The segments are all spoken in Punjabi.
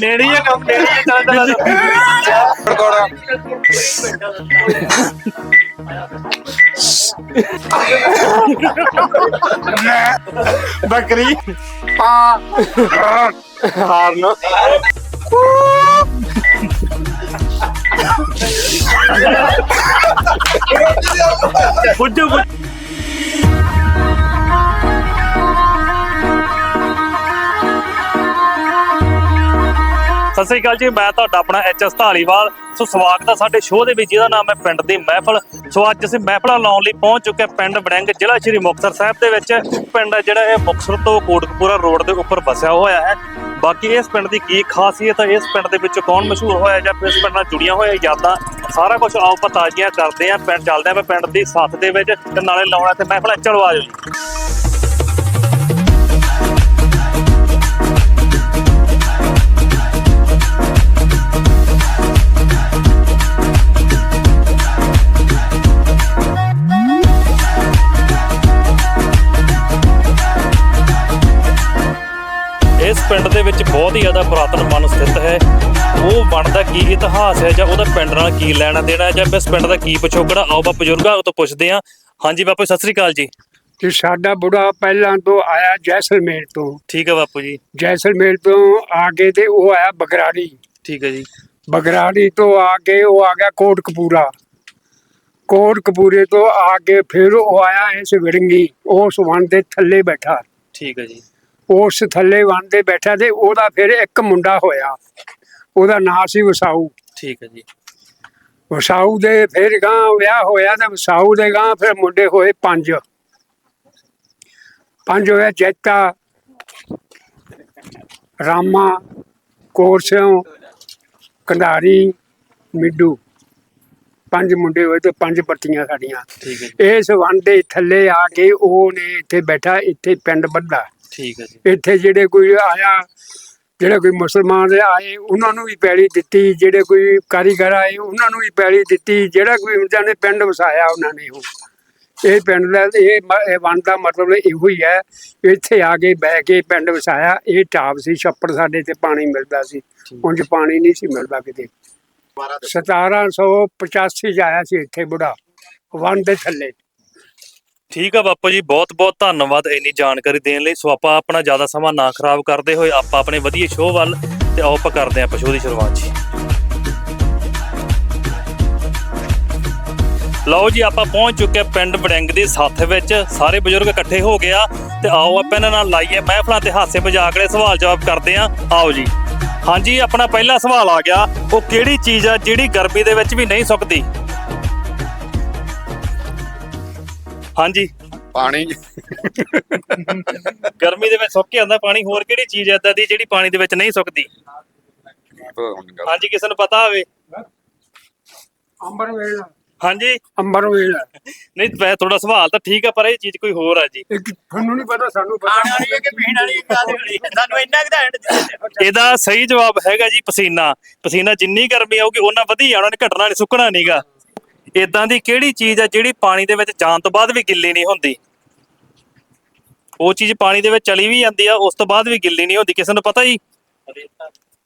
ਨੇੜੀ ਆ ਕੰਮ ਨੇੜੀ ਆ ਚੱਲ ਬੱਕਰੀ ਪਾ ਹਾਰਨ ਬੁੱਝੋ ਸਤਿ ਸ੍ਰੀ ਅਕਾਲ ਜੀ, ਮੈਂ ਤੁਹਾਡਾ ਆਪਣਾ ਐਚ ਐਸ ਢਾਲੀਵਾਲ ਸੋ ਸਵਾਗਤ ਹੈ ਸਾਡੇ ਸ਼ੋਅ ਦੇ ਵਿੱਚ, ਜਿਹਦਾ ਨਾਮ ਹੈ ਪਿੰਡ ਦੀ ਮਹਿਫਲ। ਸੋ ਅੱਜ ਅਸੀਂ ਮਹਿਫਲਾਂ ਲਾਉਣ ਲਈ ਪਹੁੰਚ ਚੁੱਕੇ ਹਾਂ ਪਿੰਡ ਵੜਿੰਗ ਜ਼ਿਲ੍ਹਾ ਸ਼੍ਰੀ ਮੁਕਤਸਰ ਸਾਹਿਬ ਦੇ ਵਿੱਚ। ਪਿੰਡ ਹੈ ਜਿਹੜਾ ਇਹ ਮੁਕਤਸਰ ਤੋਂ ਕੋਟਕਪੂਰਾ ਰੋਡ ਦੇ ਉੱਪਰ ਵਸਿਆ ਹੋਇਆ ਹੈ। ਬਾਕੀ ਇਸ ਪਿੰਡ ਦੀ ਕੀ ਖਾਸੀਅਤ ਹੈ, ਇਸ ਪਿੰਡ ਦੇ ਵਿੱਚ ਕੌਣ ਮਸ਼ਹੂਰ ਹੋਇਆ ਜਾਂ ਫਿਰ ਇਸ ਪਿੰਡ ਨਾਲ ਜੁੜੀਆਂ ਹੋਈਆਂ ਯਾਦਾਂ, ਸਾਰਾ ਕੁਝ ਆਓ ਪਤਾਜੀਆਂ ਕਰਦੇ ਆਂ ਪਿੰਡ ਚੱਲਦੇ ਆਂ ਪਿੰਡ ਦੀ ਸੱਥ ਦੇ ਵਿੱਚ ਤੇ ਨਾਲੇ ਲਾਉਣਾ ਤੇ ਮਹਿਫਲਾਂ, ਚਲੋ ਆਜੋ ਜੀ। ਵਿੱਚ ਬਹੁਤ ਹੀ ਜ਼ਿਆਦਾ ਪੁਰਾਤਨ ਵਣ ਸਥਿਤ ਹੈ। ਉਹ ਵਣ ਦਾ ਕੀ ਇਤਿਹਾਸ ਹੈ ਜਾਂ ਉਹਦਾ ਪਿੰਡ ਨਾਲ ਕੀ ਲੈਣਾ ਦੇਣਾ ਜਾਂ ਇਸ ਪਿੰਡ ਦਾ ਕੀ ਪਿਛੋਕੜ ਆ? ਆਓ ਆਪਾਂ ਬਜ਼ੁਰਗਾਂ ਤੋਂ ਪੁੱਛਦੇ ਹਾਂ। ਹਾਂਜੀ ਬਾਪੂ ਸਤਿ ਸ੍ਰੀ ਅਕਾਲ ਜੀ। ਕਿ ਸਾਡਾ ਬੁੜਾ ਪਹਿਲਾਂ ਤੋਂ ਆਇਆ ਜੈਸਲਮੇਰ ਤੋਂ। ਠੀਕ ਹੈ ਬਾਪੂ ਜੀ। ਜੈਸਲਮੇਰ ਤੋਂ ਆ ਕੇ ਤੇ ਉਹ ਆਇਆ ਬਗਰਾੜੀ। ਠੀਕ ਹੈ ਜੀ। ਬਗਰਾੜੀ ਤੋਂ ਆ ਕੇ ਉਹ ਆ ਗਿਆ ਕੋਟਕਪੂਰਾ। ਕੋਟਕਪੂਰੇ ਤੋਂ ਆ ਕੇ ਫਿਰ ਉਹ ਆਇਆ ਇਸ ਵਿੜੰਗੀ ਉਸ ਵਣ ਦੇ ਥੱਲੇ ਬੈਠਾ। ਠੀਕ ਹੈ ਜੀ। ਉਸ ਥੱਲੇ ਵਣ ਦੇ ਬੈਠਾ ਤੇ ਉਹਦਾ ਫਿਰ ਇੱਕ ਮੁੰਡਾ ਹੋਇਆ। ਉਹਦਾ ਨਾਂ ਸੀ ਵਸਾਊ। ਠੀਕ ਹੈ ਜੀ। ਵਸਾਊ ਦੇ ਫਿਰ ਗਾਂ ਵਿਆਹ ਹੋਇਆ ਤੇ ਵਸਾਊ ਦੇ ਗਾਂ ਫਿਰ ਮੁੰਡੇ ਹੋਏ ਪੰਜ। ਪੰਜ ਹੋਇਆ ਜੈਤਾ ਰਾਮਾ ਕੋਰਸਿਓ ਕੰਧਾਰੀ ਮਿੱਡੂ। ਪੰਜ ਮੁੰਡੇ ਹੋਏ ਤੇ ਪੰਜ ਪਰਤੀਆਂ ਸਾਡੀਆਂ। ਠੀਕ ਹੈ ਜੀ। ਇਸ ਵਨ ਦੇ ਥੱਲੇ ਆ ਕੇ ਉਹ ਨੇ ਇੱਥੇ ਬੈਠਾ ਇੱਥੇ ਪਿੰਡ ਬੱਧਾ ਠੀਕ ਹੈ ਜੀ। ਇੱਥੇ ਜਿਹੜੇ ਕੋਈ ਆਇਆ ਜਿਹੜੇ ਕੋਈ ਮੁਸਲਮਾਨ ਦੇ ਆਏ ਉਹਨਾਂ ਨੂੰ ਵੀ ਪੈਲੀ ਦਿੱਤੀ ਜਿਹੜੇ ਕੋਈ ਕਾਰੀਗਰ ਆਏ ਉਹਨਾਂ ਨੂੰ ਵੀ ਪੈਲੀ ਦਿੱਤੀ ਜਿਹੜਾ ਕੋਈ ਉਹਨਾਂ ਨੇ ਪਿੰਡ ਵਸਾਇਆ ਉਹਨਾਂ ਨੇ ਉਹ। ਇਹ ਪਿੰਡ ਦਾ ਇਹ ਮ- ਇਹ ਦਾ ਮਤਲਬ ਇਹੋ ਹੀ ਹੈ ਇੱਥੇ ਆ ਕੇ ਬਹਿ ਕੇ ਪਿੰਡ ਵਸਾਇਆ ਇਹ ਟਾਪ ਸੀ ਛੱਪੜ ਸਾਡੇ ਤੇ ਪਾਣੀ ਮਿਲਦਾ ਸੀ। ਉਂਝ ਪਾਣੀ ਨਹੀਂ ਸੀ ਮਿਲਦਾ ਕਿਤੇ। 1785 ਚ ਆਇਆ ਸੀ ਇੱਥੇ ਬੁੜਾ ਵਨ ਦੇ ਥੱਲੇ। ਠੀਕ ਆ ਬਾਪੂ ਜੀ, ਬਹੁਤ ਬਹੁਤ ਧੰਨਵਾਦ ਇੰਨੀ ਜਾਣਕਾਰੀ ਦੇਣ ਲਈ। ਸੋ ਆਪਾਂ ਆਪਣਾ ਜ਼ਿਆਦਾ ਸਮਾਂ ਨਾ ਖਰਾਬ ਕਰਦੇ ਹੋਏ ਆਪਾਂ ਆਪਣੇ ਵਧੀਆ ਸ਼ੋਅ ਵੱਲ ਤੇ ਆਓ ਆਪਾਂ ਕਰਦੇ ਹਾਂ ਪਸ਼ੂ ਦੀ ਸ਼ੁਰੂਆਤ ਜੀ। ਲਓ ਜੀ, ਆਪਾਂ ਪਹੁੰਚ ਚੁੱਕੇ ਪਿੰਡ ਵੜਿੰਗ ਦੀ ਸੱਥ ਵਿੱਚ। ਸਾਰੇ ਬਜ਼ੁਰਗ ਇਕੱਠੇ ਹੋ ਗਿਆ ਆ ਤੇ ਆਓ ਆਪਾਂ ਇਹਨਾਂ ਨਾਲ ਲਾਈਏ ਮਹਿਫਲਾਂ ਤੇ ਹਾਸੇ ਮਜ਼ਾਕ ਵਾਲੇ ਸਵਾਲ ਜਵਾਬ ਕਰਦੇ ਆ ਆਓ ਜੀ। ਹਾਂਜੀ, ਆਪਣਾ ਪਹਿਲਾ ਸਵਾਲ ਆ ਗਿਆ, ਉਹ ਕਿਹੜੀ ਚੀਜ਼ ਆ ਜਿਹੜੀ ਗਰਮੀ ਦੇ ਵਿੱਚ ਵੀ ਨਹੀਂ ਸੁੱਕਦੀ? ਹਾਂਜੀ। ਪਾਣੀ। ਗਰਮੀ ਦੇ ਵਿੱਚ ਸੁੱਕ ਜਾਂਦਾ ਪਾਣੀ ਹੋਰ ਕਿਹੜੀ ਚੀਜ਼ ਐਦਾਂ ਦੀ ਜਿਹੜੀ ਪਾਣੀ ਦੇ ਵਿੱਚ ਨਹੀਂ ਸੁੱਕਦੀ? ਹਾਂਜੀ ਕਿਸੇ ਨੂੰ ਪਤਾ ਹੋਵੇ। ਅੰਬਰ ਵੇਲਾ। ਹਾਂਜੀ। ਅੰਬਰ ਵੇਲਾ। ਨਹੀਂ ਵੈ ਤੁਹਾਡਾ ਸਵਾਲ ਤਾਂ ਠੀਕ ਆ ਪਰ ਇਹ ਚੀਜ਼ ਕੋਈ ਹੋਰ ਆ ਜੀ। ਤੁਹਾਨੂੰ ਨਹੀਂ ਪਤਾ ਸਾਨੂੰ ਪਤਾ। ਸਾਨੂੰ ਇੰਨਾ ਕੁ ਤਾਂ ਦਿਓ। ਇਹਦਾ ਸਹੀ ਜਵਾਬ ਹੈਗਾ ਜੀ ਪਸੀਨਾ। ਪਸੀਨਾ ਜਿੰਨੀ ਗਰਮੀ ਆਊਗੀ ਉਹਨਾਂ ਵਧੀ ਜਾਣਾ ਨੇ ਘਟਣਾ ਨਹੀਂ ਸੁੱਕਣਾ ਨਹੀਂਗਾ ਇਦਾਂ ਦੀ ਕਿਹੜੀ ਚੀਜ਼ ਆ ਜਿਹੜੀ ਪਾਣੀ ਦੇ ਵਿੱਚ ਜਾਣ ਤੋਂ ਬਾਅਦ ਵੀ ਗਿੱਲੀ ਨਹੀਂ ਹੁੰਦੀ? ਉਹ ਚੀਜ਼ ਪਾਣੀ ਦੇ ਵਿੱਚ ਚਲੀ ਵੀ ਜਾਂਦੀ ਆ ਉਸ ਤੋਂ ਬਾਅਦ ਵੀ ਗਿੱਲੀ ਨਹੀਂ ਹੁੰਦੀ। ਕਿਸੇ ਨੂੰ ਪਤਾ ਜੀ?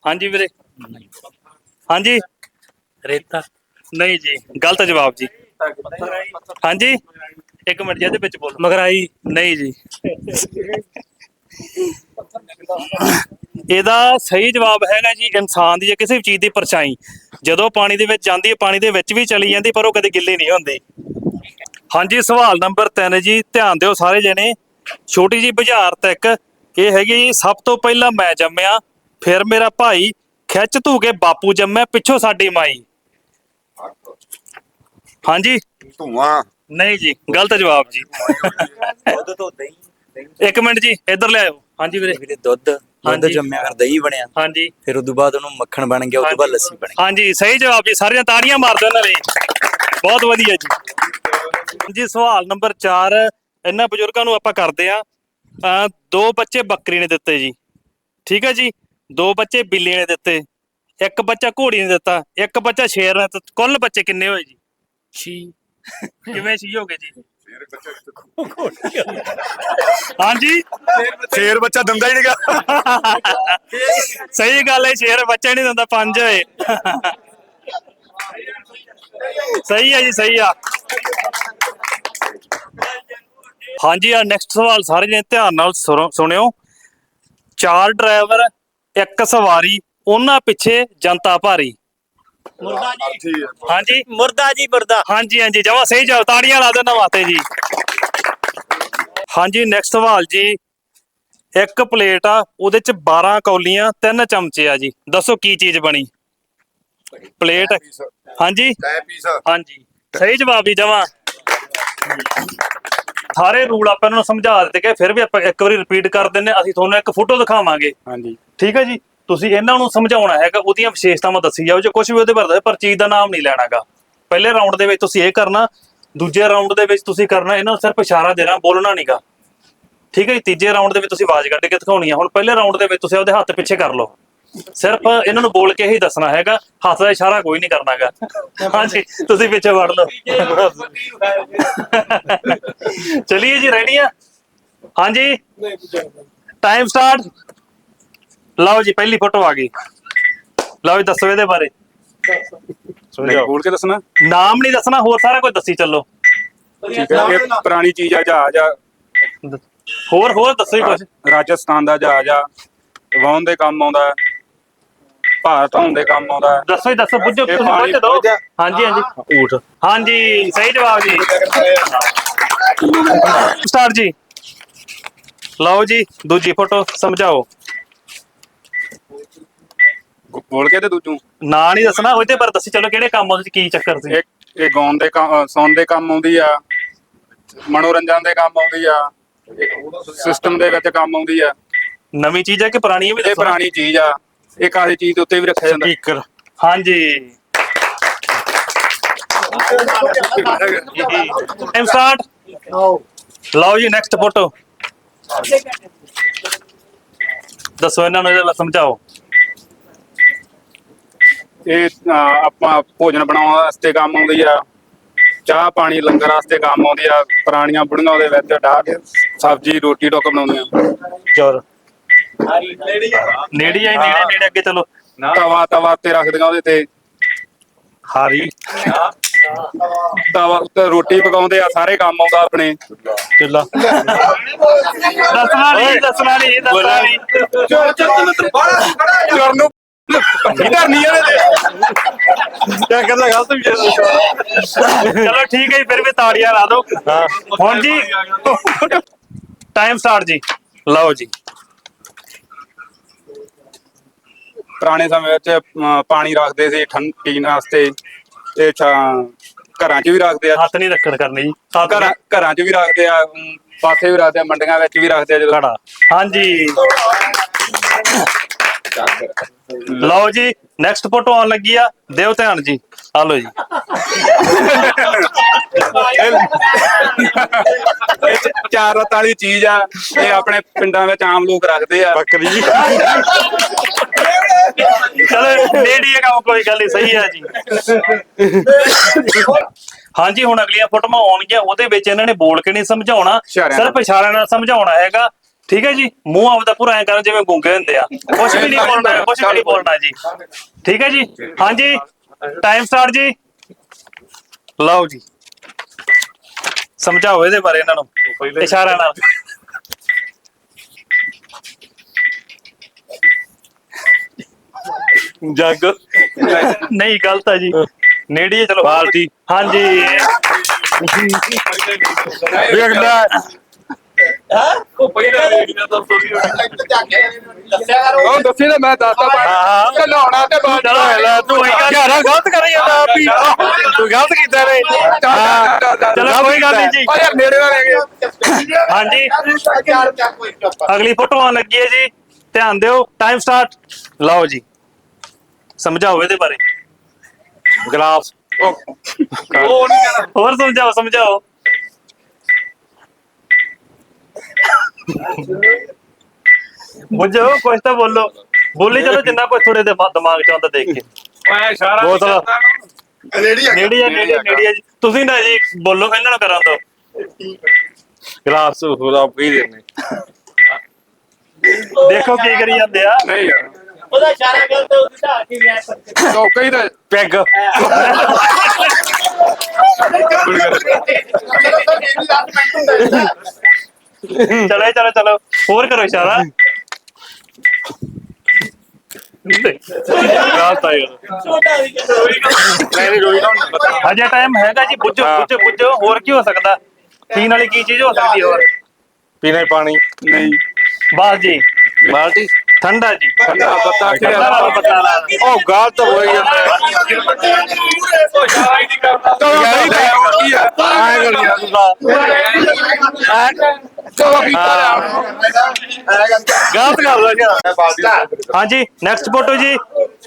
ਹਾਂਜੀ ਵੀਰੇ। ਹਾਂਜੀ? ਰੇਤਾ। ਨਹੀਂ ਜੀ ਗਲਤ ਜਵਾਬ ਜੀ। ਹਾਂਜੀ? ਇੱਕ ਮਿੰਟ ਜੀ ਇਹਦੇ ਵਿੱਚ ਬੋਲ। ਮਗਰਾਈ। ਨਹੀਂ ਜੀ। ਇਹਦਾ ਸਹੀ ਜਵਾਬ ਹੈਗਾ ਜੀ ਇਨਸਾਨ ਦੀ ਜਾਂ ਕਿਸੇ ਵੀ ਚੀਜ਼ ਦੀ ਪਰਛਾਈ ਜਦੋਂ ਪਾਣੀ ਦੇ ਵਿੱਚ ਜਾਂਦੀ ਹੈ ਪਾਣੀ ਦੇ ਵਿੱਚ ਵੀ ਚਲੀ ਜਾਂਦੀ ਪਰ ਉਹ ਕਦੇ ਗਿੱਲੀ ਨਹੀਂ ਹੁੰਦੀ। ਹਾਂਜੀ ਸਵਾਲ ਨੰਬਰ 3 ਜੀ ਧਿਆਨ ਦਿਓ ਸਾਰੇ ਜਣੇ। ਛੋਟੀ ਜੀ ਬੁਝਾਰਤ ਇੱਕ ਇਹ ਹੈਗੀ ਜੀ ਸਭ ਤੋਂ ਪਹਿਲਾਂ ਮੈਂ ਜੰਮਿਆ ਫਿਰ ਮੇਰਾ ਭਾਈ ਖਿੱਚ ਧੂ ਕੇ ਬਾਪੂ ਜੰਮਿਆ ਪਿੱਛੋਂ ਸਾਡੀ ਮਾਈ। ਹਾਂਜੀ? ਧੂਆਂ। ਨਹੀਂ ਜੀ ਗਲਤ ਜਵਾਬ ਜੀ। ਦੁੱਧ ਤੋਂ ਦਹੀਂ ਦਹੀਂ ਇੱਕ ਮਿੰਟ ਜੀ ਇੱਧਰ ਲਿਆਓ ਹਾਂਜੀ ਵੀਰੇ। ਵੀਰੇ ਦੁੱਧ ਦੁੱਧ ਹਾਂਜੀ। ਜੰਮਿਆ ਕਰ ਦਹੀਂ ਬਣਿਆ। ਹਾਂਜੀ। ਫਿਰ ਉਦੋਂ ਬਾਅਦ ਉਹਨੂੰ ਮੱਖਣ ਬਣ ਗਿਆ ਉਦੋਂ ਬਾਅਦ ਲੱਸੀ ਬਣੀ ਹਾਂਜੀ ਸਹੀ ਜਵਾਬ ਜੀ ਸਾਰੀਆਂ ਤਾੜੀਆਂ ਮਾਰ ਦਿਓ ਇਹਨਾਂ ਲਈ। ਬਹੁਤ ਵਧੀਆ ਜੀ। ਜੀ ਸਵਾਲ ਨੰਬਰ 4 ਇਹਨਾਂ ਬਜ਼ੁਰਗਾਂ ਨੂੰ ਆਪਾਂ ਕਰਦੇ ਆ ਦੋ ਬੱਚੇ ਬੱਕਰੀ ਨੇ ਦਿੱਤੇ ਜੀ। ਠੀਕ ਹੈ ਜੀ? ਦੋ ਬੱਚੇ ਬਿੱਲੀ ਨੇ ਦਿੱਤੇ। ਇੱਕ ਬੱਚਾ ਘੋੜੀ ਨੇ ਦਿੱਤਾ। ਇੱਕ ਬੱਚਾ ਸ਼ੇਰ ਨੇ ਦਿੱਤਾ। ਕੁੱਲ ਬੱਚੇ ਕਿੰਨੇ ਹੋਏ ਜੀ? ਛੀ। ਕਿਵੇਂ ਸੀ ਹੋ ਗਏ ਜੀ? ਹਾਂਜੀ। ਸ਼ੇਰ ਬੱਚਾ ਦੰਦਾ ਹੀ ਨਹੀਂਗਾ ਸਹੀ ਗੱਲ ਹੈ ਸ਼ੇਰ ਬੱਚਾ ਨਹੀਂ ਦਿੰਦਾ ਪੰਜ ਹੋਏ। ਸਹੀ ਹੈ ਜੀ ਸਹੀ ਆ। ਹਾਂਜੀ ਆ ਨੈਕਸਟ ਸਵਾਲ ਸਾਰੇ ਜਣੇ ਧਿਆਨ ਨਾਲ ਸੁਣੋ- ਸੁਣਿਓ। ਚਾਰ ਡਰਾਈਵਰ ਇੱਕ ਸਵਾਰੀ ਉਹਨਾਂ ਪਿੱਛੇ ਜਨਤਾ ਭਾਰੀ। ਮੁਰਦਾ ਜੀ। ਹਾਂਜੀ। ਮੁਰਦਾ ਜੀ ਮੁਰਦਾ। ਹਾਂਜੀ ਹਾਂਜੀ। ਜਮਾ ਸਹੀ ਜਵਾਬ ਤਾੜੀਆਂ ਲਾ ਦੇਣਾ ਵਾਸਤੇ ਜੀ। ਹਾਂਜੀ ਨੈਕਸਟ ਸਵਾਲ ਜੀ। ਇੱਕ ਪਲੇਟ ਆ ਉਹਦੇ ਚ 12 ਕੌਲੀਆਂ ਤਿੰਨ ਚਮਚੇ ਆ ਜੀ। ਦੱਸੋ ਕੀ ਚੀਜ਼ ਬਣੀ? ਪਲੇਟ। ਹਾਂਜੀ। ਹਾਂਜੀ। ਸਹੀ ਜਵਾਬ ਹੀ ਜਮਾ। ਸਾਰੇ ਰੂਲ ਆਪਾਂ ਇਹਨਾਂ ਨੂੰ ਸਮਝਾ ਦਿੱਤੇ ਗਏ ਫਿਰ ਵੀ ਆਪਾਂ ਇੱਕ ਵਾਰੀ ਰਿਪੀਟ ਕਰ ਦਿੰਨੇ ਅਸੀਂ ਤੁਹਾਨੂੰ ਇੱਕ ਫੋਟੋ ਦਿਖਾਵਾਂਗੇ। ਹਾਂਜੀ। ਠੀਕ ਹੈ ਜੀ? ਤੁਸੀਂ ਇਹਨਾਂ ਨੂੰ ਸਮਝਾਉਣਾ ਹੈਗਾ ਉਹਦੀਆਂ ਵਿਸ਼ੇਸ਼ਤਾਵਾਂ ਦੱਸੀ ਜਾਓ ਜੇ ਕੁਝ ਵੀ ਉਹਦੇ ਬਾਰੇ ਪਰ ਚੀਜ਼ ਦਾ ਨਾਮ ਨਹੀਂ ਲੈਣਾਗਾ। ਪਹਿਲੇ ਰਾਉਂਡ ਦੇ ਵਿੱਚ ਤੁਸੀਂ ਇਹ ਕਰਨਾ ਦੂਜੇ ਰਾਉਂਡ ਦੇ ਵਿੱਚ ਤੁਸੀਂ ਕਰਨਾ ਇਹਨਾਂ ਨੂੰ ਸਿਰਫ ਇਸ਼ਾਰਾ ਦੇਣਾ ਬੋਲਣਾ ਨਹੀਂਗਾ। ਠੀਕ ਹੈ ਜੀ? ਤੀਜੇ ਰਾਉਂਡ ਦੇ ਵਿੱਚ ਤੁਸੀਂ ਆਵਾਜ਼ ਕੱਢ ਕੇ ਦਿਖਾਉਣੀ ਆ। ਹੁਣ ਪਹਿਲੇ ਰਾਉਂਡ ਦੇ ਵਿੱਚ ਤੁਸੀਂ ਉਹਦੇ ਹੱਥ ਪਿੱਛੇ ਕਰ ਲਓ। ਸਿਰਫ ਇਹਨਾਂ ਨੂੰ ਬੋਲ ਕੇ ਹੀ ਦੱਸਣਾ ਹੈਗਾ ਹੱਥ ਦਾ ਇਸ਼ਾਰਾ ਕੋਈ ਨਹੀਂ ਕਰਨਾਗਾ। ਹਾਂਜੀ ਤੁਸੀਂ ਪਿੱਛੇ ਵੜ ਲਓ। ਚਲਿਏ ਜੀ ਰੈਡੀ ਆ? ਹਾਂਜੀ? ਟਾਈਮ ਸਟਾਰਟ ਲਓ ਜੀ ਪਹਿਲੀ ਫੋਟੋ ਆ ਗਈ। ਲਓ ਜੀ ਦੱਸੋ ਇਹਦੇ ਬਾਰੇ। ਨਹੀਂ ਬੋਲ ਕੇ ਦੱਸਣਾ। ਨਾਮ ਨਹੀਂ ਦੱਸਣਾ ਹੋਰ ਸਾਰਾ ਕੁਝ ਦੱਸੀ ਚੱਲੋ। ਠੀਕ ਹੈ ਇਹ ਪੁਰਾਣੀ ਚੀਜ਼ ਆ ਜਹਾਜ਼ ਆ ਹੋਰ ਹੋਰ ਦੱਸੋ ਹੀ ਕੁਝ। ਰਾਜਸਥਾਨ ਦਾ ਜਹਾਜ਼ ਆ ਵਾਹਣ ਦੇ ਕੰਮ ਆਉਂਦਾ। ਹੈ। ਭਾਰ ਧੋਣ ਦੇ ਕੰਮ ਆਉਂਦਾ। ਹੈ। ਦੱਸੋ ਹੀ ਦੱਸੋ ਬੁੱਝੋ ਤੁਸੀਂ ਬੁੱਝ ਬੁੱਝਿਆ? ਹਾਂਜੀ ਹਾਂਜੀ। ਊਠ। ਹਾਂਜੀ ਸਹੀ ਜਵਾਬ ਜੀ। ਸਟਾਰਟ ਜੀ। ਲਓ ਜੀ ਦੂਜੀ ਫੋਟੋ ਸਮਝਾਓ। ਬੋਲ ਕੇ ਤੇ ਦੂਜੂ ਨਾਂ ਨਹੀਂ ਦੱਸਣਾ ਉਹਦੇ ਪਰ ਦੱਸੀ ਚਲੋ ਕਿਹੜੇ ਕੰਮ ਉਹਦੇ ਚ ਕੀ ਚੱਕਰ ਸੀ। ਇਹ ਇਹ ਗਾਉਣ ਦੇ ਕੰਮ ਸੌਣ ਦੇ ਕੰਮ ਆਉਂਦੀ ਆ ਮਨੋਰੰਜਨ ਦੇ ਕੰਮ ਆਉਂਦੀ ਆ ਸਿਸਟਮ ਦੇ ਵਿੱਚ ਕੰਮ ਆਉਂਦੀ ਆ। ਨਵੀਂ ਚੀਜ਼ ਹੈ ਕਿ ਪੁਰਾਣੀ ਹੈ ਵੀ ਇਹ ਦੱਸੋ ਪੁਰਾਣੀ ਚੀਜ਼ ਆ ਇਹ ਕਾਹਦੀ ਚੀਜ਼ ਦੇ ਉੱਤੇ ਵੀ ਰੱਖਿਆ ਜਾਂਦਾ। ਸਪੀਕਰ। ਹਾਂਜੀ। Time start. ਲਓ ਜੀ ਨੈਕਸਟ ਫੋਟੋ ਦੱਸੋ ਇਹਨਾਂ ਨੂੰ ਇਹਦਾ ਸਮਝਾਓ। ਇਹ ਆਪਾਂ ਭੋਜਨ ਬਣਾਉਣ ਵਾਸਤੇ ਕੰਮ ਆਉਂਦੀ ਆ। ਚਾਹ ਪਾਣੀ ਲੰਗਰ ਵਾਸਤੇ ਕੰਮ ਆਉਂਦੀ ਆ। ਪੁਰਾਣੀਆਂ ਬੁੜੀਆਂ ਉਹਦੇ ਵਿੱਚ ਡਾਹ ਕੇ ਸਬਜ਼ੀ ਰੋਟੀ ਟੋਕ ਬਣਾਉਂਦੀਆਂ ਚਲ ਨੇੜੇ ਆਈ ਨੇੜੇ ਨੇੜੇ ਅੱਗੇ ਚਲੋ। ਤਵਾ ਤਵਾ ਤੇ ਰੱਖਦੀਆਂ ਉਹਦੇ ਤੇ। ਹਾਰੀ। ਤਵਾ ਉੱਤੇ ਰੋਟੀ ਪਕਾਉਂਦੇ ਆ ਸਾਰੇ ਕੰਮ ਆਉਂਦਾ ਆਪਣੇ। ਚੁੱਲਾ। ਦੱਸਣਾ ਨਹੀਂ ਦੱਸਣਾ ਨਹੀਂ ਦੱਸਣਾ ਨਹੀਂ। ਚੋਰ ਨੂੰ ਇਧਰ ਨਹੀਂ ਇਹਦੇ ਕਿਆ ਕਰਦਾ ਗਲਤ ਵੀ ਚਲੋ ਠੀਕ ਹੈ ਜੀ ਫਿਰ ਵੀ ਤਾੜੀਆਂ ਲਾ ਦਿਓ। ਹੁਣ ਜੀ ਟਾਈਮ ਸਟਾਰਟ ਜੀ। ਲਓ ਜੀ। ਪੁਰਾਣੇ ਸਮੇਂ ਵਿੱਚ ਅਮ, ਪਾਣੀ ਰੱਖਦੇ ਸੀ ਠੰਡ ਪੀਣ ਵਾਸਤੇ। ਤੇ ਛਾ- ਘਰਾਂ 'ਚ ਵੀ ਰੱਖਦੇ ਆ। ਹੱਥ ਨਹੀਂ ਰੱਖਣ ਕਰਨੀ ਜੀ। ਹੱਥ ਘਰਾਂ ਘਰਾਂ 'ਚ ਵੀ ਰੱਖਦੇ ਆ ਅਮ, ਪਾਸੇ ਵੀ ਰੱਖਦੇ ਆ ਮੰਡੀਆਂ ਵਿੱਚ ਵੀ ਰੱਖਦੇ ਆ ਜਦੋਂ। ਖੜਾ ਹਾਂਜੀ। ਲਓ ਜੀ ਨੈਕਸਟ ਫੋਟੋ ਆਉਣ ਲੱਗੀ ਆ। ਦਿਓ ਧਿਆਨ ਜੀ। ਆ ਲਓ ਜੀ। ਇਹ ਚ- ਚਾਰ ਰਤ ਵਾਲੀ ਚੀਜ਼ ਆ ਇਹ ਆਪਣੇ ਪਿੰਡਾਂ ਵਿੱਚ ਆਮ ਲੋਕ ਰੱਖਦੇ ਆ। ਬੱਕਰੀ ਚਲੋ ਨੇੜੀ ਕੰਮ ਕੋਈ ਗੱਲ ਨਹੀਂ ਸਹੀ ਹੈ ਜੀ। ਹਾਂਜੀ ਹੁਣ ਅਗਲੀਆਂ ਫੋਟੋਆਂ ਆਉਣਗੀਆਂ ਉਹਦੇ ਵਿੱਚ ਇਹਨਾਂ ਨੇ ਬੋਲ ਕੇ ਨਹੀਂ ਸਮਝਾਉਣਾ। ਇਸ਼ਾਰਿਆਂ ਨਾਲ। ਸਿਰਫ ਇਸ਼ਾਰਿਆਂ ਨਾਲ ਸਮਝਾਉਣਾ ਹੈਗਾ। ਠੀਕ ਹੈ ਜੀ? ਮੂੰਹ ਆਪਦਾ ਪੂਰਾ ਐ ਕਰਨ ਜਿਵੇਂ ਗੂੰਗੇ ਹੁੰਦੇ ਆ। ਕੁਝ ਵੀ ਨਹੀਂ ਬੋਲਣਾ ਕੁਝ ਵੀ ਨਹੀਂ ਬੋਲਣਾ ਜੀ। ਠੀਕ ਹੈ ਜੀ? ਹਾਂਜੀ। ਟਾਈਮ ਸਟਾਰਟ ਜੀ। ਲਓ ਜੀ। ਸਮਝਾਓ ਇਹਦੇ ਬਾਰੇ ਇਹਨਾਂ ਨੂੰ। ਇਸ਼ਾਰਿਆਂ ਨਾਲ। ਜੱਗ। ਨਹੀਂ ਗਲਤ ਹੈ ਜੀ। ਨੇੜੀ ਚਲੋ। ਬਾਲਟੀ। ਹਾਂਜੀ। ਵੇਖ ਲੈ। ਉਹ ਦੱਸੀ ਨਾ ਮੈਂ ਦੱਸਦਾ ਹਾਂ। ਤੇ ਨਹਾਉਣਾ ਤੇ ਬਾਅਦ ਚਲੋ ਲੈ ਤੂੰ ਕੋਈ ਗੱਲ ਯਾਰਾ ਗਲਤ ਕਰੀ ਜਾਂਦਾ ਆਪ। ਹੀ ਤੂੰ ਗਲਤ ਕੀਤਾ ਰੇ ਚਲੋ ਕੋਈ ਗੱਲ ਨਹੀਂ ਜੀ। ਓ ਯਾਰ ਨੇੜੇ ਨਾ ਲੈ ਗਏ। ਹਾਂਜੀ। ਅਗਲੀ ਫੋਟੋ ਆਉਣ ਲੱਗੀ ਹੈ ਜੀ। ਧਿਆਨ ਦਿਓ ਟਾਈਮ ਸਟਾਰਟ ਲਓ ਜੀ। ਸਮਝਾਓ ਇਹਦੇ ਬਾਰੇ। ਗਲਾਸ। ਹੋਰ ਸਮਝਾਓ ਸਮਝਾਓ। ਬੁੱਝੋ ਕੁਝ ਤਾਂ ਬੋਲੋ ਬੋਲੀ ਚਲੋ ਜਿੰਨਾ ਕੁਝ ਥੋੜੇ ਦੇ ਦਿਮਾਗ ਚ ਆਉਂਦਾ ਦੇਖ ਕੇ ਬੋਤਲ ਨੇੜੀ ਆ ਨੇੜੀ ਆ, ਨੇੜੀ ਆ ਜੀ ਤੁਸੀਂ ਨਾ ਜੀ ਬੋਲੋ ਇਹਨਾਂ ਨੂੰ ਕਰਾਂ ਦੋ ਗਲਾਸ ਉਹਦਾ ਪੀ ਦੇਣੇ ਦੇਖੋ ਕੀ ਕਰੀ ਜਾਂਦੇ ਆ ਨਹੀਂ ਯਾਰ ਉਹਦਾ ਇਸ਼ਾਰਾ ਕਰ ਤੇ ਉਹਦੀ ਢਾਹ ਕੇ ਕਰਕੇ ਉਹ ਕਈ ਤਾਂ ਪੈਗ ਚਲੋ ਚਲੋ ਚਲੋ। ਹੋਰ ਕਰੋ ਇਸ਼ਾਰਾ। ਗਲਤ ਆ ਯਾਰ। ਛੋਟਾ ਵੀ ਨਹੀਂ ਨਹੀਂ ਰੋਈ ਨਾ ਪਤਾ ਹਜੇ ਟਾਈਮ ਹੈਗਾ ਜੀ ਬੁੱਝੋ। ਬੁੱਝੋ ਬੁੱਝੋ ਹੋਰ ਕੀ ਹੋ ਸਕਦਾ? ਪੀਣ ਵਾਲੀ ਕੀ ਚੀਜ਼ ਹੋ ਸਕਦੀ ਹੈ ਹੋਰ? ਪੀਣਾ ਹੀ ਪਾਣੀ। ਨਹੀਂ। ਬਸ ਜੀ। ਬਾਲਟੀ? ਠੰਡਾ ਜੀ। ਠੰਡਾ ਪਤਾ ਕਿ ਠੰਡਾ ਵਾਲਾ ਪਤਾ ਲਾ ਉਹ ਗਲਤ ਹੋ ਜਾਂਦਾ। ਉਹ ਇਸ਼ਾਰਾ ਹੀ ਨਹੀਂ ਕਰਦਾ ਚਲੋ ਨਹੀਂ ਤਾਂ ਕੀ ਆ। ਐ ਕਰ ਯਾਰ ਕੀਤਾ ਗਲਤ ਕਰ ਲਿਆ ਹਾਂਜੀ ਨੈਕਸਟ ਫੋਟੋ ਜੀ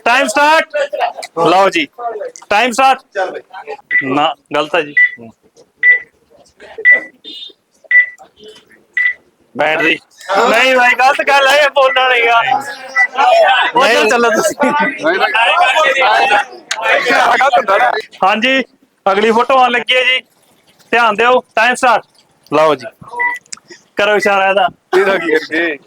ਟਾਈਮ ਸਟਾਰਟ ਲਓ ਜੀ ਟਾਈਮ ਸਟਾਰਟ ਨਾ ਗਲਤ ਹੈ ਜੀ ਬੈਟਰੀ ਨਹੀਂ ਭਾਈ ਗਲਤ ਗੱਲ ਹੈ ਇਹ ਬੋਲਣਾ ਨਹੀਂਗਾ ਨਹੀਂ ਚੱਲੋ ਤੁਸੀਂ ਹਾਂਜੀ ਅਗਲੀ ਫੋਟੋ ਆਉਣ ਲੱਗੀ ਹੈ ਜੀ ਧਿਆਨ ਦਿਓ ਟਾਈਮ ਸਟਾਰਟ ਲਓ ਜੀ ਕਰੋ ਇਸ਼ਾਰਾ ਇਹਦਾ। ਇਹਦਾ ਕੀ ਕਰਕੇ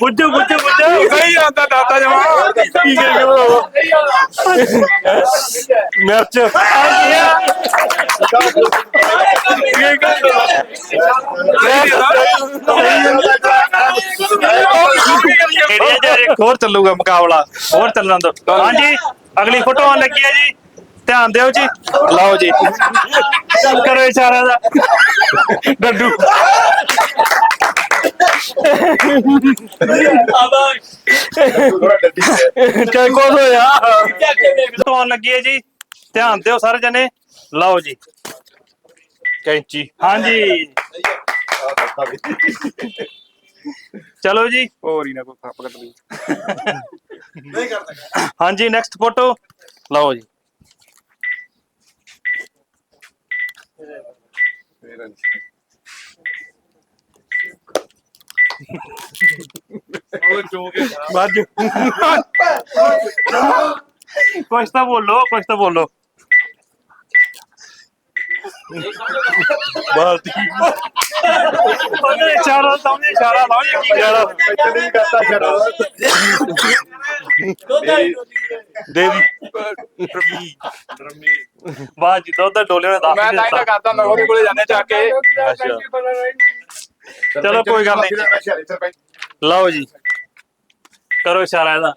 ਬੁੱਝੋ ਬੁੱਝੋ ਬੁੱਝੋ। ਸਹੀ ਆਂਦਾ ਦਾਤਾ ਜਮਾ। ਕੀ ਕਰੀਏ ਮਿਰਚ ਕਿਹੜੀਆਂ ਜਾ ਇੱਕ ਹੋਰ ਚੱਲੂਗਾ ਮੁਕਾਬਲਾ। ਹੋਰ ਚੱਲਣ ਦੋ। ਹਾਂਜੀ ਅਗਲੀ ਫੋਟੋ ਆਉਣ ਲੱਗੀ ਹੈ ਜੀ। ਧਿਆਨ ਦਿਓ ਜੀ। ਲਓ ਜੀ। ਕਰੋ ਇਸ਼ਾਰਾ ਦਾ। ਡੱਡੂ। ਕਿਆ ਕੋਲ ਹੋਇਆ ਆਉਣ ਲੱਗੀ ਹੈ ਜੀ। ਧਿਆਨ ਦਿਓ ਸਾਰੇ ਜਣੇ। ਲਓ ਜੀ। ਕੈਂਚੀ। ਹਾਂਜੀ। ਚਲੋ ਜੀ। ਹੋਰ ਹੀ ਨਾ ਕੋਈ ਖੱਪ ਕੱਟ ਲਈ। ਹਾਂਜੀ ਨੈਕਸਟ ਫੋਟੋ ਲਓ ਜੀ। ਬਾਜ ਕੁਛ ਤਾਂ ਬੋਲੋ ਕੁਛ ਤਾਂ ਬੋਲੋ। ਬਾਲਟੀ ਉਹਨੇ ਇਸ਼ਾਰਾ ਸਾਹਮਣੇ ਇਸ਼ਾਰਾ ਲਾਓ ਜੀ ਕੀ ਕਰ ਇੱਥੇ ਨਹੀਂ ਕਰਦਾ ਸ਼ਰਾਬ ਦੇ ਦੀ। ਬਾਜ ਜੀ ਦੁੱਧ ਡੋਲੇ ਨੇ ਦੱਸ ਮੈਂ ਤਾਂ ਹੀ ਤਾਂ ਦਿੱਤਾ ਕਰਦਾ ਮੈਂ ਉਹਦੇ ਕੋਲੇ ਜਾਂਦੇ ਚੱਕ ਕੇ। ਚਲੋ ਕੋਈ ਗੱਲ ਨਹੀਂ। ਲਓ ਜੀ। ਕਰੋ ਇਸ਼ਾਰਾ ਇਹਦਾ।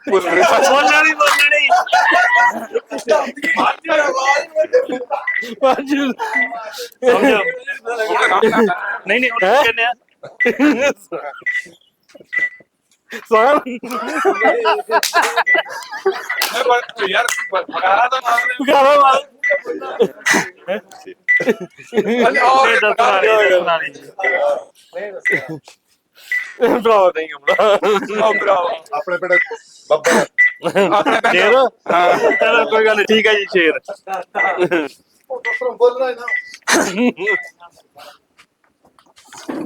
ਬੋਲਣਾ ਨਹੀਂ ਬੋਲਣਾ ਨਹੀਂ ਸਮਝੋ ਨਹੀਂ ਨਹੀਂ ਉਹ ਕਹਿੰਦੇ ਆ। ਯਾਰ ਪਕਾਰਾ ਤਾਂ ਮਾਰ ਗਾਵਾ ਮਾਰ ਦੇ ਔਰ ਇਹ ਦੱਸਣਾ ਨਹੀਂ ਦੱਸਣਾ ਨਹੀਂ ਆਪਣੇ ਪਿੰਡ ਬੱਬਰ ਆਪਣੇ ਪਿੰਡ। ਸ਼ੇਰ? ਚਲੋ ਕੋਈ ਗੱਲ ਨਹੀਂ ਠੀਕ ਹੈ ਜੀ ਸ਼ੇਰ।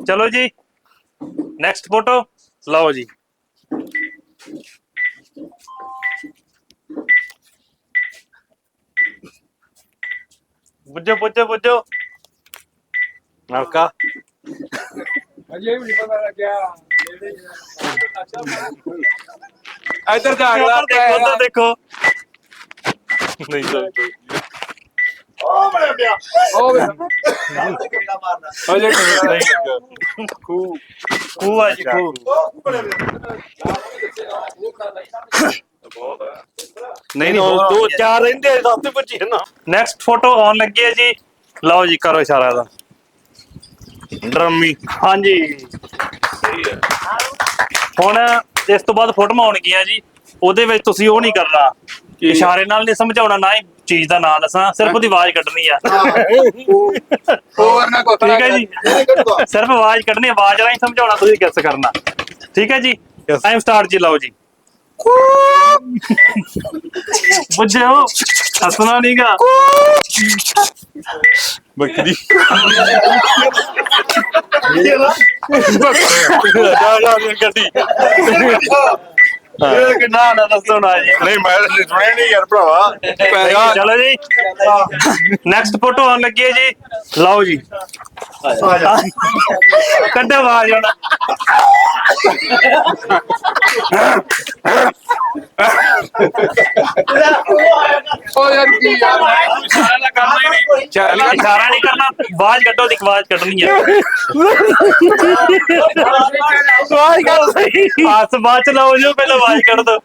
ਚਲੋ ਜੀ ਨੈਕਸਟ ਫੋਟੋ ਲਓ ਜੀ। ਬੁੱਝੋ ਬੁੱਝੋ ਬੁੱਝੋ ਨਲਕਾ। ਅਜੇ ਵੀ ਨਹੀਂ ਪਤਾ ਲੱਗਿਆ। ਇੱਧਰ ਜਾ ਉਧਰ ਦੇਖੋ ਉਧਰ ਦੇਖੋ। ਨਹੀਂ ਸਰ। ਉਹ ਵੇ ਅਜੇ ਨਹੀਂ ਖੂ ਖੂ ਆ ਜੀ ਖੂ ਨਹੀਂ ਨਹੀਂ ਦੋ ਦੋ ਚਾਰ ਰਹਿੰਦੇ ਸੱਤ ਬੱਚੇ ਨਾ। ਨੈਕਸਟ ਫੋਟੋ ਆਉਣ ਲੱਗੀ ਹੈ ਜੀ। ਲਓ ਜੀ ਕਰੋ ਇਸ਼ਾਰਾ ਇਹਦਾ। ਡਰਮੀ। ਹਾਂਜੀ। ਹੁਣ ਇਸ ਤੋਂ ਬਾਅਦ ਫੋਟੋਆਂ ਆਉਣਗੀਆਂ ਜੀ। ਉਹਦੇ ਵਿੱਚ ਤੁਸੀਂ ਉਹ ਨਹੀਂ ਕਰਨਾ। ਇਸ਼ਾਰੇ ਨਾਲ ਨਹੀਂ ਸਮਝਾਉਣਾ ਨਾ ਹੀ ਚੀਜ਼ ਦਾ ਨਾਮ ਦੱਸਣਾ। ਸਿਰਫ ਉਹਦੀ ਆਵਾਜ਼ ਕੱਢਣੀ ਆ। ਹੋਰ ਨਾ ਕੋਈ ਠੀਕ ਹੈ ਜੀ। ਸਿਰਫ ਆਵਾਜ਼ ਕੱਢਣੀ ਆਵਾਜ਼ ਰਾਹੀਂ ਸਮਝਾਉਣਾ ਤੁਸੀਂ ਗੈਸ ਕਰਨਾ। ਠੀਕ ਹੈ ਜੀ। ਟਾਈਮ ਸਟਾਰਟ ਜੀ ਲਓ ਜੀ। ਬੁੱਝਿਓ ਹੱਸਣਾ ਨਹੀਂਗਾ ਬੱਕਰੀ ਜਾ ਜਾ ਜਾ ਗੱਡੀ ਨਾ ਨਾ ਦੱਸੋ ਨਾ ਜੀ। ਨਹੀਂ ਮੈਂ ਤਾਂ ਸੁਣਿਆ ਨਹੀਂ ਯਾਰ ਭਰਾਵਾ। ਚਲੋ ਜੀ। ਨੈਕਸਟ ਫੋਟੋ ਆਉਣ ਲੱਗੀ ਹੈ ਜੀ। ਲਓ ਜੀ। ਕੱਢੋ ਆਵਾਜ਼ ਹੁਣ। ਉਹ ਯਾਰ ਕੀ ਯਾਰ ਸਾਰਾ ਕਰਨਾ ਹੀ ਨਹੀਂ ਚੱਲ ਇਸ਼ਾਰਾ ਨਹੀਂ ਕਰਨਾ। ਆਵਾਜ਼ ਕੱਢੋ ਦੀ ਆਵਾਜ਼ ਕੱਢਣੀ ਹੈ। ਆਵਾਜ਼ ਕੱਢ। ਬਾਅਦ ਚ ਲਾਓ ਜੋ ਪਹਿਲਾਂ ਆਵਾਜ਼ ਕੱਢ ਦੋ।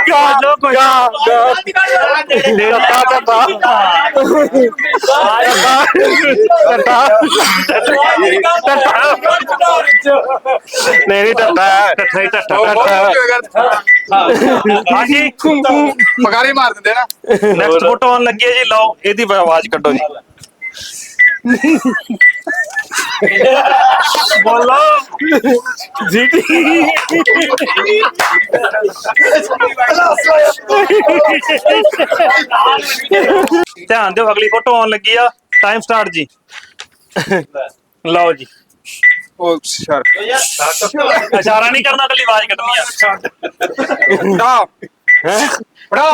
ਕਾ ਜੋ ਕੋਈ ਟੱਟਾ ਟੱਟਾ ਨਹੀਂ ਨਹੀਂ ਟੱਟਾ ਹੈ। ਟੱਠਾ ਹੀ ਟੱਠਾ ਉਹ ਹਾਂਜੀ। ਪਗਾਰੀ ਮਾਰ ਦਿੰਦੇ ਨਾ। ਨੈਕਸਟ ਫੋਟੋ ਆਉਣ ਲੱਗੀ ਹੈ ਜੀ ਲਓ ਇਹਦੀ ਆਵਾਜ਼ ਕੱਢੋ ਜੀ। ਬੋਲੋ। ਜੀਟੀ। ਧਿਆਨ ਦਿਓ ਅਗਲੀ ਫੋਟੋ ਆਉਣ ਲੱਗੀ ਆ। ਟਾਈਮ ਸਟਾਰਟ ਜੀ। ਲਓ ਜੀ। ਉਹ ਸ਼ਰ ਇਸ਼ਾਰਾ ਨਹੀਂ ਕਰਨਾ ਕੱਲੀ ਆਵਾਜ਼ ਕੱਢਣੀ ਆ। ਬੜਾ ਬੜਾ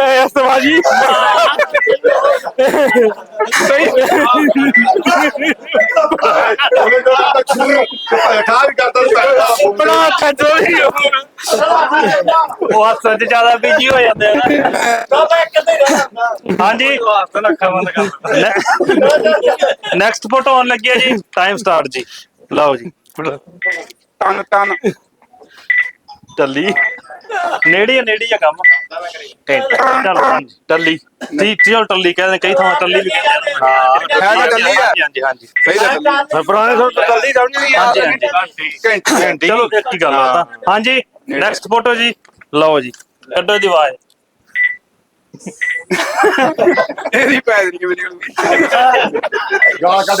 ਐ ਸਵਾਜੀ ਬੜਾ ਖੱਜੋ ਹੀ ਉਹ ਸੱਚ ਜ਼ਿਆਦਾ ਬਿਜ਼ੀ ਹੋ ਜਾਂਦੇ ਆ ਹਾਂਜੀ ਨੈਕਸਟ ਫੋਟੋ ਆਉਣ ਲੱਗੀ ਹੈ ਜੀ। ਟਾਈਮ ਸਟਾਰਟ ਜੀ। ਲਓ ਜੀ। ਟਨ ਟਨ ਟੱਲੀ। ਨੇੜੀ ਆ ਨੇੜੀ ਆ ਕੰਮ। ਚਲ ਹਾਂਜੀ ਟੱਲੀ। ਜੀ ਚਲ ਟੱਲੀ ਕਹਿੰਦੇ ਕਈ ਥਾਂ ਟੱਲੀ ਵੀ ਕਹਿੰਦੇ ਆ। ਹੈ ਤਾਂ ਟੱਲੀ ਆ। ਹਾਂਜੀ ਹਾਂਜੀ ਹਾਂਜੀ। ਸਹੀ ਦਾ ਪਰ ਪੁਰਾਣੇ ਤੋਂ ਜਲਦੀ ਸਮਝ ਨਹੀਂ ਹਾਂਜੀ ਆ ਹਾਂਜੀ। ਘੰਟੀ ਘੰਟੀ। ਚਲੋ ਇੱਕ ਹੀ ਗੱਲ ਆ ਤਾਂ। ਹਾਂਜੀ ਨੈਕਸਟ ਫੋਟੋ ਜੀ। ਲਓ ਜੀ। ਕੱਢੋ ਦੀ ਆਵਾਜ਼। ਇਹਦੀ ਪੈ ਦੇਣੀ ਕਿਵੇਂ ਨਿਕਲਦੀ ਗਾਲ ਕੱਢ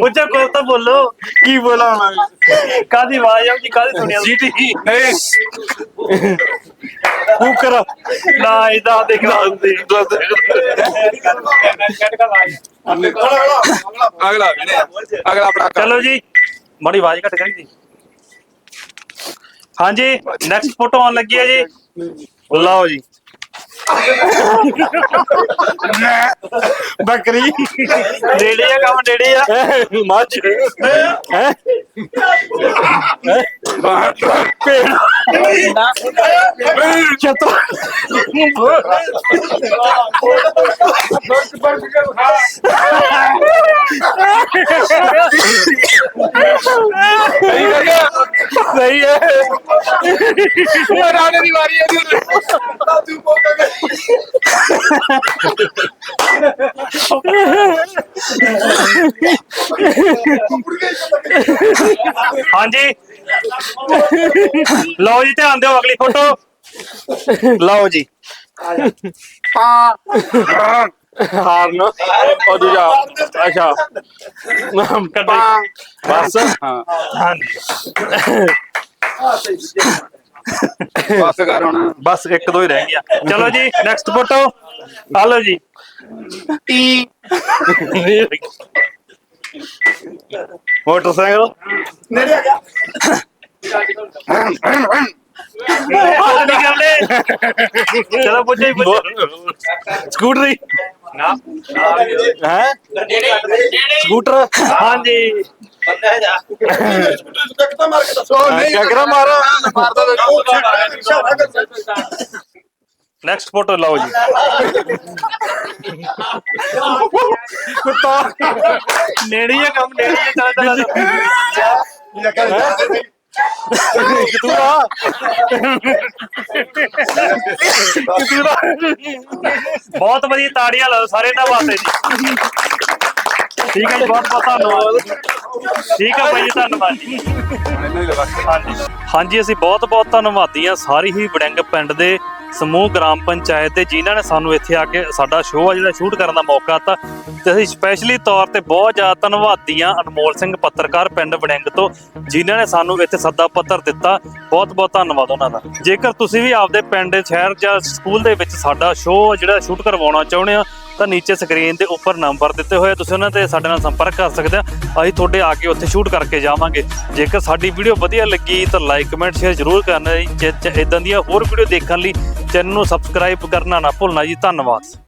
ਉੱਚਾ ਕੋਲ ਤਾਂ ਬੋਲੋ ਕੀ ਬੋਲਾਂ ਮੈਂ ਕਾਦੀ ਆਵਾਜ਼ ਆਉਂਦੀ ਕਾਦੀ ਸੁਣਿਆ ਜੀਟੀ ਨਹੀਂ। ਕੁਕਰ ਨਾ ਇਦਾਂ ਦੇਖਦਾ ਹੁੰਦੀ ਅਗਲਾ ਅਗਲਾ ਆਪਣਾ। ਚਲੋ ਜੀ ਮਾੜੀ ਆਵਾਜ਼ ਘੱਟ ਕਰੀ ਜੀ ਹਾਂਜੀ ਨੈਕਸਟ ਫੋਟੋ ਆਉਣ ਲੱਗੀ ਹੈ ਜੀ। ਲਓ ਜੀ। ਬੱਕਰੀ। ਨੇੜੇ ਆ ਕੰਮ ਨੇੜੇ ਆ। ਮੱਝ। ਹੈ ਚਤੋ ਸਹੀ ਹੈ ਉਹ ਰਾਣੇ ਦੀ ਵਾਰੀ ਹੈ ਜੀ। ਹਾਂਜੀ। ਲਓ ਜੀ ਧਿਆਨ ਦਿਓ ਅਗਲੀ ਫੋਟੋ ਲਓ ਜੀ। ਪਾ ਹਾਰਨ। ਉਹ ਦੂਜਾ। ਅੱਛਾ। ਕੱਢੋ। ਪਾ ਜੀ। ਬਸ। ਹਾਂ। ਹਾਂਜੀ। ਬਸ ਕਰ ਹੁਣ। ਬਸ ਇੱਕ ਦੋ ਹੀ ਰਹਿ ਗਿਆ। ਚਲੋ ਜੀ ਨੈਕਸਟ ਫੋਟੋ ਆ ਲਓ ਜੀ। ਮੋਟਰਸਾਈਕਲ। ਹੱਥ ਨਹੀਂ ਕਰਦੇ ਚਲੋ ਪੁੱਛੋ ਹੀ ਪੁੱਛੋ। ਸਕੂਟਰੀ। ਨਾ। ਹੈ? ਸਕੂਟਰ। ਹਾਂਜੀ। ਉਹ ਨਹੀਂ ਕਿਆ ਮਾਰਾ ਮਾਰ ਦੋ ਨੈਕਸਟ ਫੋਟੋ ਲਓ ਜੀ। ਕੁੱਤਾ ਨੇੜੀ ਆ ਕੰਮ ਨੇੜੀ ਆ ਚੱਲ ਚੱਲ ਕਿਤੂਰਾ ਕਿਤੂਰਾ। ਬਹੁਤ ਵਧੀਆ ਤਾੜੀਆਂ ਲਾਓ ਸਾਰੇ ਇਹਨਾਂ ਵਾਸਤੇ ਜੀ। ਠੀਕ ਹੈ ਜੀ, ਬਹੁਤ ਬਹੁਤ ਧੰਨਵਾਦ। ਠੀਕ ਹੈ ਬਾਈ ਜੀ, ਧੰਨਵਾਦ ਜੀ। ਹਾਂਜੀ। ਹਾਂਜੀ, ਅਸੀਂ ਬਹੁਤ ਬਹੁਤ ਧੰਨਵਾਦੀ ਹਾਂ ਸਾਰੀ ਹੀ ਵੜਿੰਗ ਪਿੰਡ ਦੇ ਸਮੂਹ ਗ੍ਰਾਮ ਪੰਚਾਇਤ ਦੇ, ਜਿਨ੍ਹਾਂ ਨੇ ਸਾਨੂੰ ਇੱਥੇ ਆ ਕੇ ਸਾਡਾ ਸ਼ੋਅ ਆ ਜਿਹੜਾ ਸ਼ੂਟ ਕਰਨ ਦਾ ਮੌਕਾ ਦਿੱਤਾ। ਤੇ ਅਸੀਂ ਸਪੈਸ਼ਲੀ ਤੌਰ ਤੇ ਬਹੁਤ ਜ਼ਿਆਦਾ ਧੰਨਵਾਦੀ ਹਾਂ ਅਨਮੋਲ ਸਿੰਘ ਪੱਤਰਕਾਰ ਪਿੰਡ ਵੜਿੰਗ ਤੋਂ, ਜਿਨ੍ਹਾਂ ਨੇ ਸਾਨੂੰ ਇੱਥੇ ਸੱਦਾ ਪੱਤਰ ਦਿੱਤਾ। ਬਹੁਤ ਬਹੁਤ ਧੰਨਵਾਦ ਉਹਨਾਂ ਦਾ। ਜੇਕਰ ਤੁਸੀਂ ਵੀ ਆਪਦੇ ਪਿੰਡ, ਸ਼ਹਿਰ ਜਾਂ ਸਕੂਲ ਦੇ ਵਿੱਚ ਸਾਡਾ ਸ਼ੋਅ ਜਿਹੜਾ ਸ਼ੂਟ ਕਰਵਾਉਣਾ ਚਾਹੁੰਦੇ ਆ ਤਾਂ ਨੀਚੇ ਸਕਰੀਨ ਦੇ ਉੱਪਰ ਨੰਬਰ ਦਿੱਤੇ ਹੋਏ ਤੁਸੀਂ ਉਹਨਾਂ ਤੇ ਸਾਡੇ ਨਾਲ ਸੰਪਰਕ ਕਰ ਸਕਦੇ ਆ। ਅਸੀਂ ਤੁਹਾਡੇ ਆ ਕੇ ਉੱਥੇ ਸ਼ੂਟ ਕਰਕੇ ਜਾਵਾਂਗੇ। ਜੇਕਰ ਸਾਡੀ ਵੀਡੀਓ ਵਧੀਆ ਲੱਗੀ, ਤਾਂ ਲਾਈਕ ਕਮੈਂਟ ਸ਼ੇਅਰ ਜ਼ਰੂਰ ਕਰਨਾ ਜੀ। ਇਦਾਂ ਦੀਆਂ ਹੋਰ ਵੀਡੀਓ ਦੇਖਣ ਲਈ ਚੈਨਲ ਨੂੰ ਸਬਸਕ੍ਰਾਈਬ ਕਰਨਾ ਨਾ ਭੁੱਲਣਾ ਜੀ। ਧੰਨਵਾਦ।